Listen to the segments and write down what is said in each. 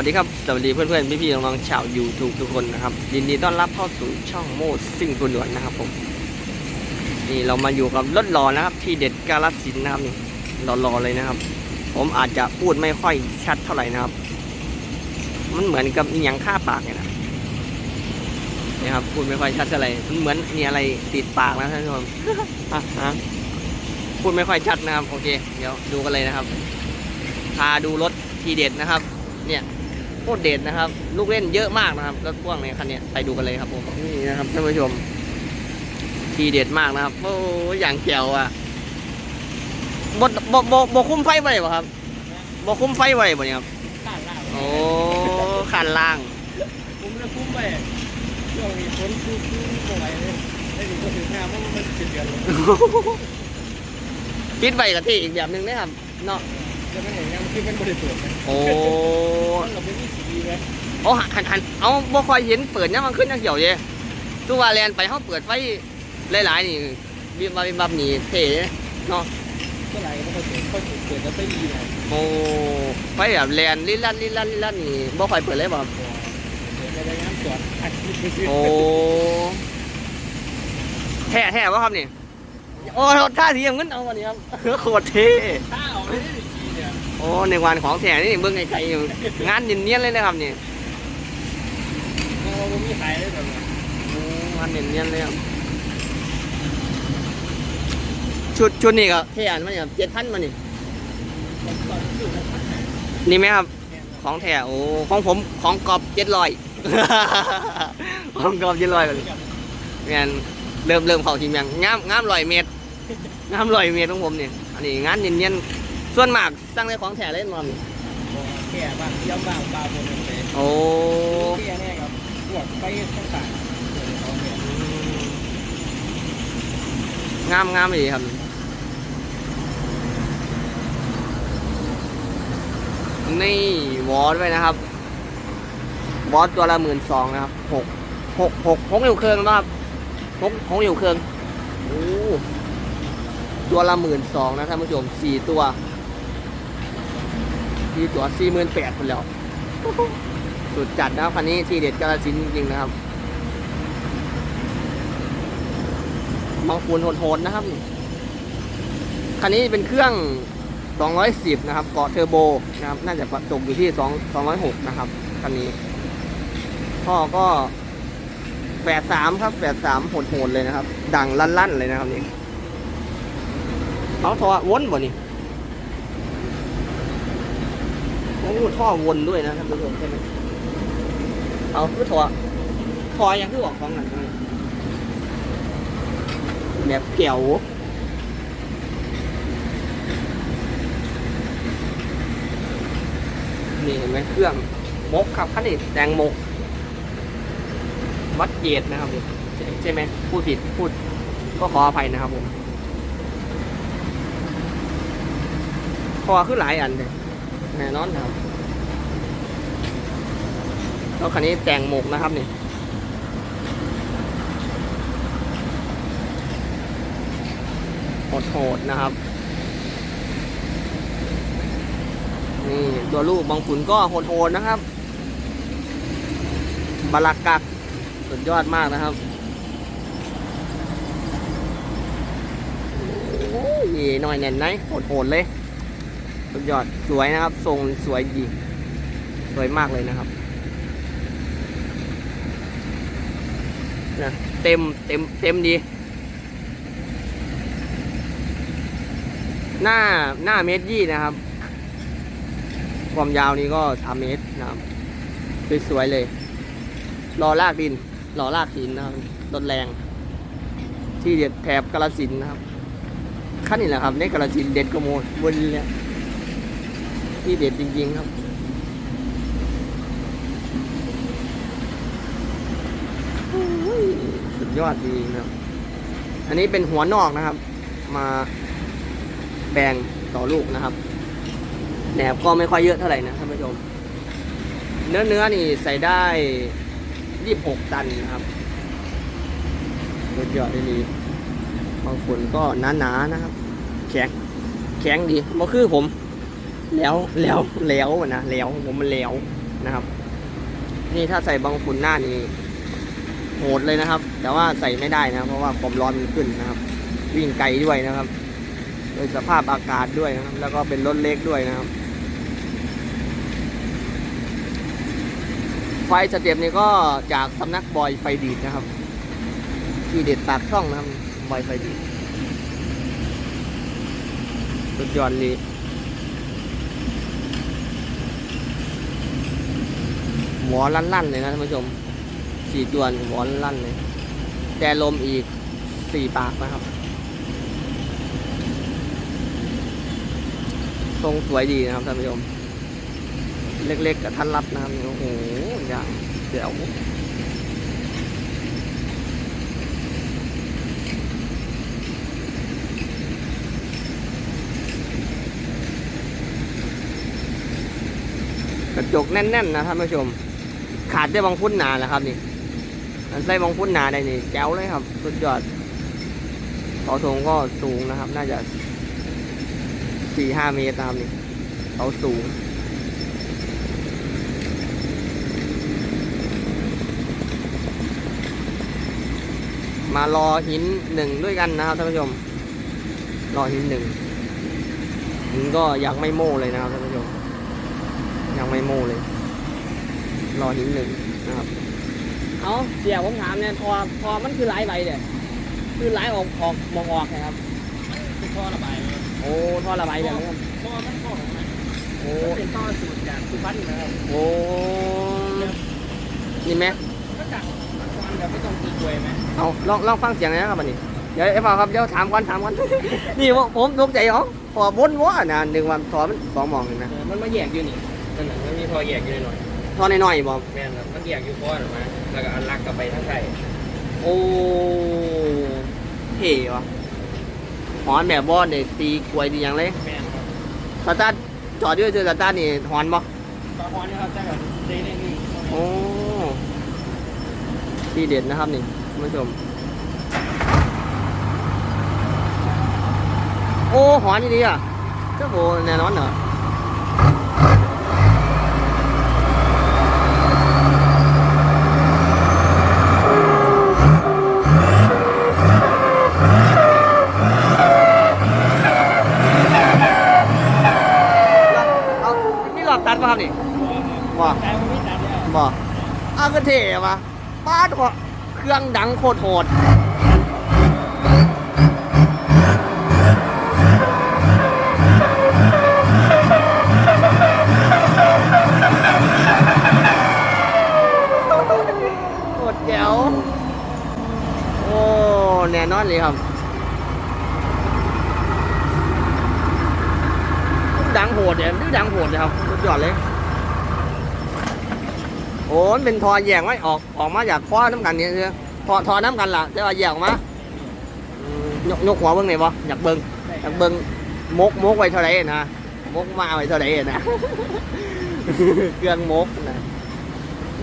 สวัสดีครับ สวัสดีเพื่อนๆ พี่ๆ น้องๆ ชาว YouTube ทุกคนนะครับ ยินดีต้อนรับเข้าสู่ช่องโมดซิ่งตัวด่วนนะครับผม นี่เรามาอยู่กับรถหล่อนะครับ ที่เด็ดกาลสินนะครับนี่หล่อๆเลยนะครับ ผมอาจจะพูดไม่ค่อยชัดเท่าไหร่นะครับ มันเหมือนกับอหย่างค่าปากเนี่ยนะนี่ครับพูดไม่ค่อยชัดเท่าไหร่มันเหมือนมีอะไรติดปากนะท่านผู้ชมอะพูดไม่ค่อยชัดนะครับ โอเค เดี๋ยวดูกันเลยนะครับ พาดูรถทีเด็ดนะครับ เนี่ย โคตรเด็ดนะครับ ลูกเล่นเยอะมากนะครับรถพ่วงเนี่ยคันเนี้ยไปดูกันเลยครับผมนี่นะครับท่านผู้ชม ทีเด็ดมากนะครับโอ้ยอย่างแจ๋วอะบดบดบดคุ้มไฟไว้ป่ะครับบดคุ้มไฟไว้ป่ะเนี่ยครับข้างล่างโอ้ขันล่างผมจะคุ้มไปช่วงนี้ฝนคุ้มคุ้มบ่ไหวเลยได้ดีก็ถึงงานเพราะมันเป็นเดือนเลยปิดไว้กับที่อีกแบบหนึ่งนะครับเนาะ จะไม่เห็นงานที่มันบริสุทธิ์โอ้มันเราไม่มีสีไหมโอ้หันหันหันเอาบ่ค่อยเห็นเปิดเนี่ยมันขึ้นยังเขียวเย่ตู้ว่าแลนไปเขาเปิดไฟหลายๆนี่บิบบับบิบบับนี่เท่เนาะเมื่อไหร่ก็ค่อยเปิดค่อยเปิดแล้วไปดีนะโอ้ไฟแบบแลนลิลันลิลันลิลันนี่บ่ค่อยเปิดเลยบ่ครับเปิดไปงานจอดอัดคลิปไปซื้อโอ้แท้แท้วะครับนี่โอ้ท่าสีอย่างนั้นเอาวันนี้ครับโคตรเท่ข้าวไม่ได้ดีเนี่ย โอ้ในวันของแท้นี่เบิ่งไกลๆอยู่งานเนียนๆเลยนะครับนี่เราไม่มีขายเลยแบบนี้โอ้งานเนียนๆเลยครับชุดชุดนี้ก็เท่อันมันเนี่ยเจ็ดพันมานี่นี่ไหมครับ ของแท้โอ้ของผมของกรอบเจ็ดร้อยของกรอบเจ็ดร้อยเลยงานเริ่มเริ่มเขาทีมยังงามงามร้อยเมตรงามร้อยเมตรของผมเนี่ยอันนี้งานเนียนๆ ส่วนมากสร้งในของแท้เล่นมันแก่บ้างย่ำบ้างปลาบนเลยโอ้แก่แน่ครับพวกไปต่างๆเขายงามงามดีครับนี่วอลด้วยนะครับวอลตัวละหมื่นสองนะครับหกหกหกหกอยู่เครื่องนะครับหกหกอยู่เครื่องโอ้ตัวละหมื่นสองนะท่านผู้ชมสี่ตัว ที่ตัวสี่หมื่นแปดคนแล้ว สุดจัดนะครับคันนี้ที่เด็ดกาลสินจริงๆนะครับมองฟูนโหดๆนะครับ คันนี้เป็นเครื่อง 210 นะครับ เกาะเทอร์โบนะครับ น่าจะตกอยู่ที่ 2 206 นะครับ คันนี้ พ่อก็83ครับ83โหดๆเลยนะครับ ดังลั่นๆเลยนะครับนี่เอาท่อวนบ่นี่โอ้ท่อวนด้วยนะท่านผู้ชมใช่ไหมเอาคือท่อท่อยังคือออกของหนังแบบเกี่ยวนี่เห็นไหมเครื่องมกครับคันนี้แดงมก วัดเกตนะครับนี่ใช่ใช่ไหมพูดผิดพูดก็ขออภัยนะครับผมคอขึ้นหลายอันเลย แน่นอนครับแล้วคันนี้แต่งหมกนะครับนี่โหดๆนะครับ นี่ตัวลูกบางขุนก็โหดๆนะครับ บลักกักสุดยอดมากนะครับโอ้ยหน่อยแน่นไหนโหดๆเลย สุดยอดสวยนะครับ ทรงสวยดี สวยมากเลยนะครับนะเต็มเต็มเต็มดี หน้าหน้าเมตรยี่นะครับ ความยาวนี้ก็สามเมตรนะครับสวยๆเลย รอลากดิน รอลากหินนะครับรถแรง ที่เด็ดแถบกาลสินนะครับขั้นนี้แหละครับในกาลสินเด็ดกว่าโมดบนเนี่ย ที่เด็ดจริง ๆ ครับโอ้ยสุดยอดดีนะครับ อันนี้เป็นหัวนอกนะครับ มาแปลงต่อลูกนะครับแหนบก็ไม่ค่อยเยอะเท่าไหร่นะท่านผู้ชม เนื้อเนื้อนี่ใส่ได้ยี่สิบหกตันนะครับสุดยอดดีบางคนก็หนาๆนนะครับ แข็งแข็งดีบ่คือผม แล้วแล้วแล้วนะแล้วผมมันแล้วนะครับ นี่ถ้าใส่บังฝุ่นหน้านี่โหดเลยนะครับ แต่ว่าใส่ไม่ได้นะ เพราะว่าความร้อนมันขึ้นนะครับ วิ่งไกลด้วยนะครับโดยสภาพอากาศด้วยนะครับ แล้วก็เป็นรถเล็กด้วยนะครับ ไฟสเต็ปนี้ก็จากสำนักบอยไฟดีดนะครับ ที่เด็ดปากช่องนะครับบอยไฟดีดสุดยอดเลย หัวลั่นๆเลยนะท่านผู้ชมสี่จวนหัวลั่นเลยแต่ลมอีกสี่ปากนะครับ ทรงสวยดีนะครับท่านผู้ชม เล็กๆกับทันรัดนะครับโอ้โหอย่างเดี๋ยวกระจกแน่นๆนะท่านผู้ชม ขาดได้บางพุ่นหนาแหละครับนี่อันใส่บางพุ่นหนาได้นี่แจ๋วเลยครับ สุดยอดเสาธงก็สูงนะครับ น่าจะสี่ห้าเมตรนะครับนี่เสาสูงมารอหินหนึ่งด้วยกันนะครับท่านผู้ชม รอหินหนึ่งหินก็ยังไม่โม่เลยนะครับท่านผู้ชม ยังไม่โม่เลย รอหินหนึ่งนะครับเอาเสียผมถามเนี่ยพอพอมันคือหลายใบเด้คือหลายออกออกมองออกนะครับคือท่อระบายเลยโอ้ท่อระบายแบบนี้ครับท่อมันท่อของมันโอ้มันเป็นท่อสูตรจากสุพรรณนะครับโอ้นี่ไหมก็ดังมันแบบไม่ต้องตีกลวยไหมเอาลองลองฟังเสียงหน่อยนะครับอันนี้เดี๋ยวไอ้ฟังครับเดี๋ยวถามก่อนถามก่อนนี่ว่าผมตกใจเหรอพอวนวะนะหนึ่งวันถอมันสองหมองหนึ่งนะเออมันมาแยกอยู่นี่นั่นน่ะมันมีท่อแยกอยู่หน่อย ทอน้อยๆบอกๆแม่นครับมันแยกอยู่ก้อนออกมาแล้วก็อันลักกลับไปทั้งไทยโอ้เท่วะหอนแบบบอเด็กตีกลวยดีอย่างเลยแม่นครับสตาร์ทจอดด้วยเจอสตาร์ทนี่หอนบ่ตอนฮอนนี่ครับจะแบบเด้ได้นี่โอ้ทีเด็ดนะครับนี่คุณผู้ชม โอ้หอนนี่ดีอะเจ้าโบแน่นอนเหรอเอานี่หลอดตัดป่ะครับนี่ ว่บ่อากระเทวะป้าดกว่าเครื่องดังโคตรโหดโคตรแจ๋วโอ้แน่นอนเลยครับ ดังโหดเนี่ยดังโหดเลยครับสุดยอดเลย โอ้นเป็นทอแยกไว้ออกออกมาจากคว้าน้ำกันเนี่ยทอทอน้ำกันล่ะแต่ว่าแยกออกมายกยกหัวเบิ้งไหนบ่อยากเบิ้งอยากเบิ้งมกมกไว้เท่าไหร่นะมกมาไว้เท่าไหร่นะเครื่องมกนะ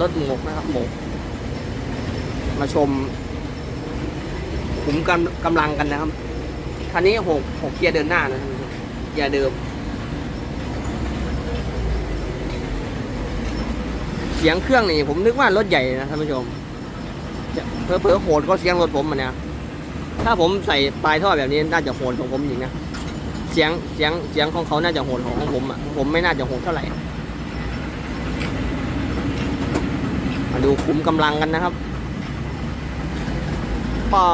รถมกนะครับมก มาชมขุมกำกำลังกันนะครับคันนี้หกหกเกียร์เดินหน้านะเกียร์เดิม เสียงเครื่องนี่ผมนึกว่ารถใหญ่นะท่านผู้ชมเพอเพอโหดก็เสียงรถผมมันเนี่ยถ้าผมใส่ปลายท่อแบบนี้น่าจะโหดของผมจริงนะเสียงเสียงเสียงของเขาน่าจะโหดของของผมอะผมไม่น่าจะโหดเท่าไหร่มาดูคุ้มกำลังกันนะครับปา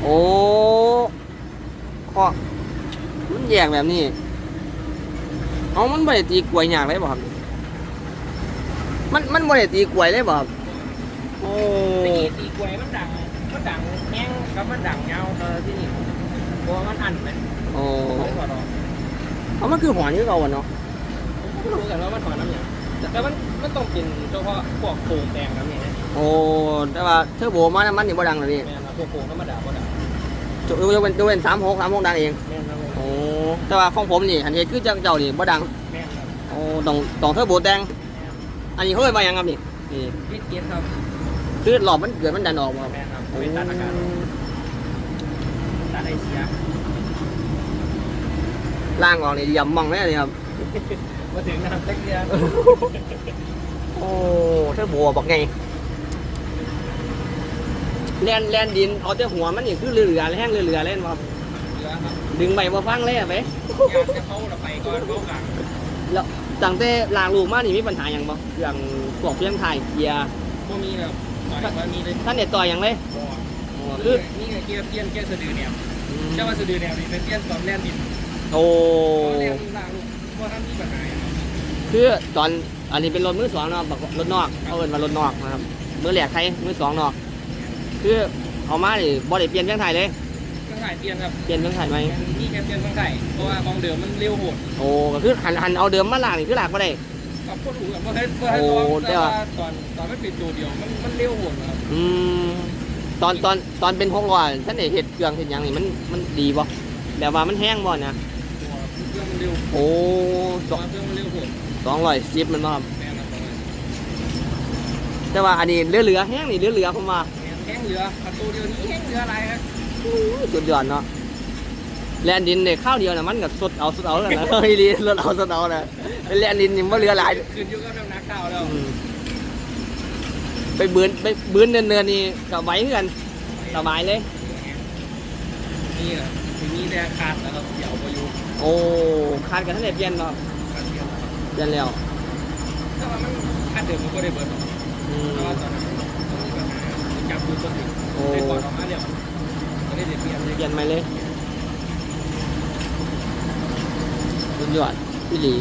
โอ้ข้อ แยกแบบนี้เอามันบ่ได้ตีกลวยยากเลยบ่ครับ มันมันบ่ได้ตีกลวยเลยบ่ครับโอ้ตีตีกลวยมันดังมันดังแห้งกับมันดังเงาเออที่นี่เพราะว่ามันอันไหมโอ้ไม่พอหรอกเอามันคือหอนที่เราอะเนาะผมก็รู้กันว่ามันถอนน้ำอย่างแต่มันมันต้องกินเฉพาะพวกโป่งแดงครับนี่นะโอ้แต่ว่าเทอร์โบมันมันนี่บ่ดังเลยพี่แม่นครับพวกโป่งธรรมดาก็ได้จุยกเป็นยกเป็นสามหกสามหกดังเอง แม่นครับโอ้แต่ว่าของผมนี่อันนี้คือเจ้าเจ้านี่บ่ดังแม่นครับโอ้ต้องต้องเทอร์โบแดงอันนี้เขาเรียกว่าหยังครับนี่นี่วิดเกียร์ครับคือหลอบมันเกิดมันดันออกบ่ครับแม่นครับเป็นตัดอากาศตัดไอเสียล่างออกนี่เหลี่ยมมองเลยนี่ครับ มาถึงน้ำเต็กเดียวโอ้เธอบัวบอกไงแลนแลนดินเอาแต่หัวมันนี่คือเรือๆแห้งเรือๆเล่นบ่ครับเหลือครับ ดึงไปบ่ฟังเลยอะไปยานจะเข้าเราไปก่อนเข้ากลางแล้วตั้งแต่ลางลูกมานี่มีปัญหาหยังบ่เรื่องพวกเพียงถ่ายเกียร์พวกนี้แบบต่อยว่ามีเลยท่านเด็ดต่อยหยังเลยบ่โอ้คืคืออนี่ไงเกียร์เปี้ยนเกียร์สะดือแนวเจ้าว่าสะดือแนวนี่เป็นเปี้ยนตอนแล่นดินโอ้ตอนแล่นล่างลูกว่าท่านมีปัญหาอย่างคือตอนอันนี้เป็นรถมือสองเนาะบอกรถนอกเขาเอิ้นว่ารถนอกนะครับมือแหลกไทยมือสองนอก คือเอามานี่บ่ได้เปลี่ยนเพียงถ่ายเลยเครื่อ งถ่ายเปลี่ยนครับเปลี่ยนเพียงถ่ายไหมนี่แค่เปลี่ยนเครื่องถ่ายเพราะว่าของเดิมมันเร็วโหดโอ้ก็คือหันหันเอาเดิมมาลากนี่คือลากบ่ได้กับพวกถูกกับพวกให้พวกให้ลองแต่ว่าตอนตอนไม่ปิดตัวเดียวมันมันเร็วโหดครับอืมตอนตอนตอนเป็นหกล้อท่านเอกเห็ดเครื่องเห็ดหยังนี่มันมันดีบ่แบบว่ามันแห้งบ่นะเครื่องมันเร็วโอ้สตัอวงเครื่องมันเร็วโหดสองร้อยสิบมันบ่ครับแม่นครับแต่ว่าอันนี้เหลือเหลือๆแห้งนี่เหลือเหลือๆผมว่าแห้งเหลือประตูเดียวนี้แห้งเหลืออะไรครับอู้ สุดยอดเนาะแลนดินเนี่ยข้าวเดียวน่ะมันก็สดเอาสดเอาแล้วนะเฮ้ยดีสดเอาสดเอานะเป็นแลนดินนี่บ่เหลือหลายขึ้นอยู่กับน้ำหนักข้าวแล้วอืมไปเบือนไปเบือนเนินๆนี่ก็ไหวเหมือนกันสบายเลยนี่แหละทีนี้แรงขาดแล้วครับเดี๋ยวประยุกต์โอ้คาดกันท่านเด็เปลี่ยนเนาะการเปลี่ยนนะครับเปลี่ยนแล้วแต่ว่ามันค่าเดิมมันก็ได้เบิร์ดอืมแต่ว่าตอนนั้นมันมีปัญหาจับมือคนอื่นโอ้ได้ก่อนออกมาเดี๋ยวก็ ได้เปลี่ยนเลยเปลี่ยนไหมเลยสุดยอดพี่หลี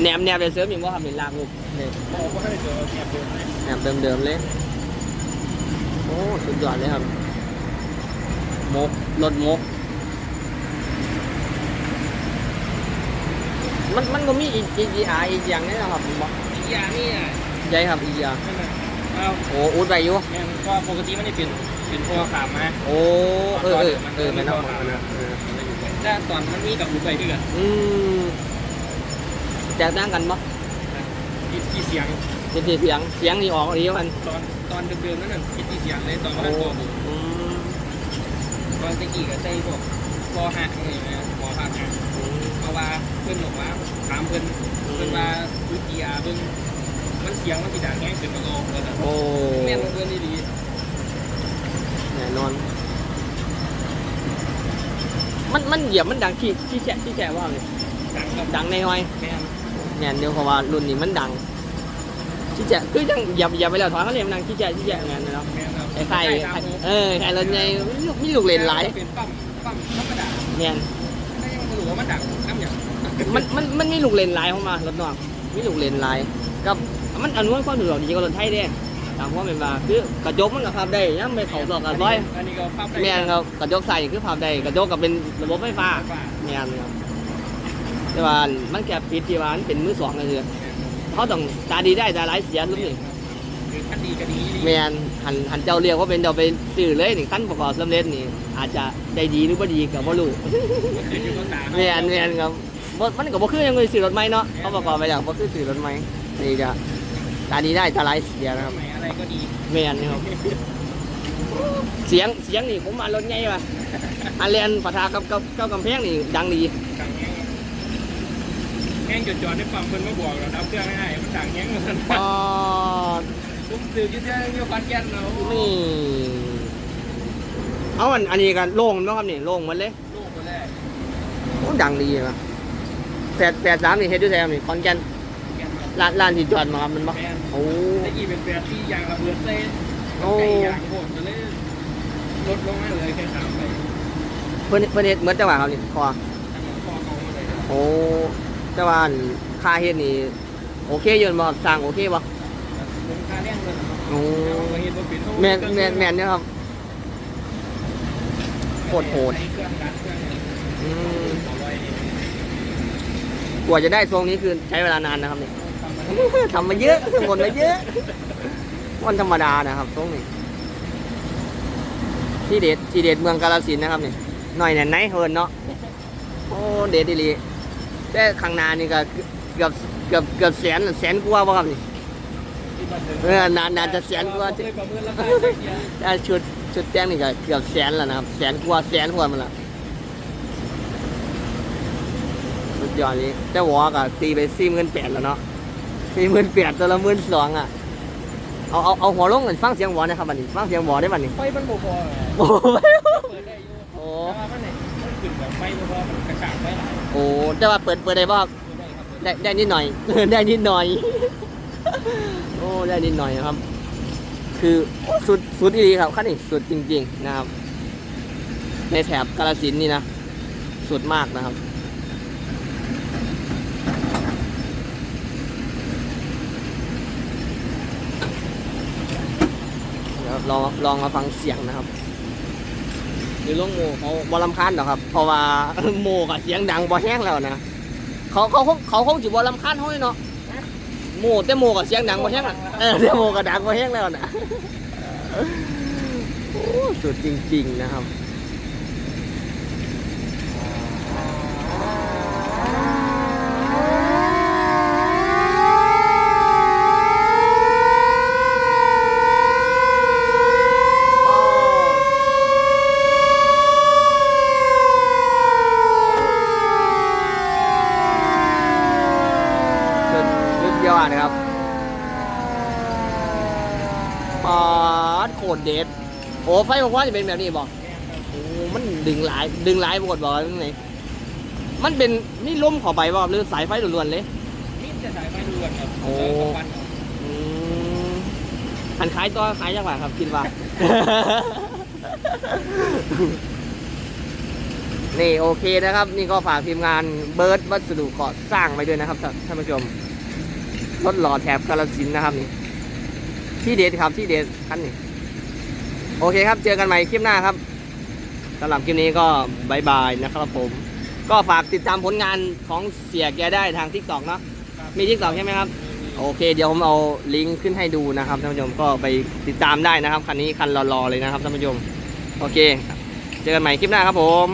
แหนมแหนมเป็นเสริมอีกว่าทำเป็นลากลูกเนี่ยบอกว่าให้เจอเปลี่ยนเดิมไหมแหนมเดิมๆเลยโอ้สุดยอดเลยครับมกรถมก มันมันก็มีอีกอีกอีกอาอีกอย่างนี้นะครับผมบอกอีกอย่างนี่อะใหญ่ครับอีกอย่างนั่นน่ะ เอาโอ้อุดไปอยู่แม่นก็ปกติมันได้เป็นเป็นพวกขามมาโอ้เออเออเออแม่นเอามานะเออแต่ตอนมันมีกับรูปไปด้วยกันอืมแตกต่างกันปะคิดที่เสียงเสียงเสียงเสียงนี่ออกดีมันตอนตอนเดิมๆนั่นน่ะคิดที่เสียงเลยตอนโอ้มันตัวบุอืมตอนตะกี้ก็ใส่พวกพอหักนี่นะพอหักหักเพราะว่าเพิ่นบอกว่าถามเพิ่นเพิ่นว่าวิทยาเพิ่น มันเสียงมันสิดังแง่ขึ้นมาโลเพิ่นน่ะโอ้แม่นเพิ่นดีแน่นอน มันมันเหยียบมันดังที่ที่แฉะที่แฉะว่าเลยดังครับดังในหอยแม่นแน่นเดียวเพราะว่ารุ่นนี้มันดังที่แฉะคือยังเหยียบเหยียบไปแล้วถอนเขาเรียกมันดังที่แฉะที่แฉะงานเนาะแม่นครับไอ้ไข่ไข่เออไข่รถใหญ่มีลูกเล่นหลายเป็นปั๊มปั๊มธรรมดาแน่นก็ยังบ่รู้ว่ามันดังน้ำหยังมันมันมันมีลูกเลนหลายเข้ามารถนอกมีลูกเลนหลายกับ มันอนุวัความสะดวกดีกว่ารถไทยเด้ตามความเป็นมาคือกระจกมันก็พับได้ยังไม่เขาตอกกันร้อยอันนี้ก็ปั๊มได้แม่นครับกระจกใส่คือพับได้กระจกกับเป็นระบบไฟฟ้าแม่นครับแต่ว่ามันแค่ปิดที่ว่ามันเป็นมือสองก็คือเขาต้องตาดีได้ตาร้ายเสียลุกนี่คือคันดีก็ดีแมนหันหันเจ้าเรียกว่าเป็นเจ้าไปซื้อเลยหนี่ขั้นประกอบสำเร็จนี่ อาจจะได้ดีหรือบ่ดีก็บ่รู้คืออยู่กับตาแมนแมนครับบ่มันก็บ่คือยังไงซื้อรถใหม่เนาะเขาประกอบไปแล้วบ่คือซื้อรถใหม่นี่ก็ ตาดีได้ตาร้ายเสียนะครับสมัยอะไรก็ดีแม่นครับ เสียงเสียงนี่ผมมารถใหญ่ว่ะอันเรียนปะทะกับกับกับกำแพงนี่ดังดีดังแห้งแห้งจนจอดในปั๊มเพิ่นมาบอกแล้วดับเครื่องให้มันดังแห้งเหมือนกันอ๋อผมซื้ออยู่ที่อยู่ขอนแก่นเนาะนี่เอาอันอันนี้กันโล่งเนาะครับนี่โล่งหมันเลยลูกคนแรก โอ้ดังดีนะแปดแปดสามนี่เฮ็ดด้วยแซมนี่คอนแกนแก่นค รับร้านร้านที่จอดมาครับมันบ่แม่นโอ้ตะกี้เป็นแปดที่ยางระเบิดเส้นโอ้ไก่ยางโหดจะเลยลดลงมาเลยแค่สามไปเพิ่นเพิ่นเฮ็ดเหมือนจังหวะครับนี่พอทางคอเขามาเลยครับโอ้แต่ว่าอันค่าเฮ็ดนี่โอเคอยู่บ่ครับสร้างโอเคบ่ผมค่าแรงเลยนะครับโอ้แต่ว่าเห็นว่าเป็นแม่นแม่นแม่นเนี่ยครับโคตรโหดใช้เครื่องดัดเครื่องอืมสองร้อยนี่กว่าจะได้ทรงนี้คือใช้เวลานานนะครับนี่ทำมา ทำมาเยอะหมดมาเยอะวันธรรมดานะครับตรงนี้ที่เด็ดที่เด็ดเมืองกาฬสินนะครับนี่หน่อยแน่นไหนเฮินเนาะโอ้เด็ดดีลีแต่ข้างหน้านี่ก็เกือบเกือบเกือบแสนแสนกว่าป่ะครับนี่นเออนานนานจะแสนกว่าใช้เกียร์แต่ชุดชุดแต่งนี่ก็เกือบแสนแล้วนะครับแสนกว่าแสนกว่ามันละสุดยอดนี้แต่วอก็ตีไปสี่หมื่นแปดแล้วเนาะ สี่หมื่นแปดตัวละหมื่นสองอะ เอาเอาเอาหัวลงกันฟังเสียงวอนะครับบัดนี้ฟังเสียงวอได้บัดนี้ไฟมันบ่พอไงโอ้ยเปิดได้อยู่โอ้แต่ว่ามันเนี่ยมันขึ้นแบบไฟบ่พอมันกระชากไฟหลายโอ้แต่ว่าเปิดเปิดได้ป่ะครับเปิดได้ครับเปิดได้ได้นิดหน่อย ได้นิดหน่อย โอ้ได้นิดหน่อยนะครับ คือสุดสุดอีครับขั้นนี้สุดจริง ๆ นะครับ ในแถบกาลสินธุ์นี่นะสุดมากนะครับ เดี๋ยวลองลองมาฟังเสียงนะครับหรือลงโมเขาบอลำคาญหรอกครับ เพราะว่าโมกับเสียงดังบอแห้งแล้วนะเขาเขาคงเขาคงจิบอลำคาญเขาเลยเนาะโมแต่โมกับเสียงดังบอแห้งอะเออแต่โมกับดังบอแห้งแล้วนะโอ้สุดจริง ๆนะครับ สุดสุดยอดนะครับปอดโคตรเด็ด โอ้ไฟบอกว่าจะเป็นแบบนี้บอกโอ้มันดึงหลายดึงหลายบกดบอกตรงไหนมันเป็นนี่ล่มเขอไปบ่หรือสายไฟล้วนๆเลยนี่จะสายไฟด่วนครับโอ้แล้วก็ควันครับอืมอันขายตัวขายยังไงครับคิดว่านี่โอเคนะครับ นี่ก็ฝากทีมงานเบิร์ดวัสดุก่อสร้างไปด้วยนะครับท่านท่านผู้ชมรถหล่อแถบกาลสินธุ์นะครับนี่ที่เด็ดครับที่เด็ดคันนี้ โอเคครับ เจอกันใหม่คลิปหน้าครับสำหรับคลิปนี้ก็บายบายนะครับผม ก็ฝากติดตามผลงานของเสียแกได้ทางทิกตอกเนาะมีทิกตอกใช่ไหมครับ โอเค เดี๋ยวผมเอาลิงก์ขึ้นให้ดูนะครับท่านผู้ชมก็ไปติดตามได้นะครับ คันนี้คันรอๆเลยนะครับท่านผู้ชม โอเค เจอกันใหม่คลิปหน้าครับผม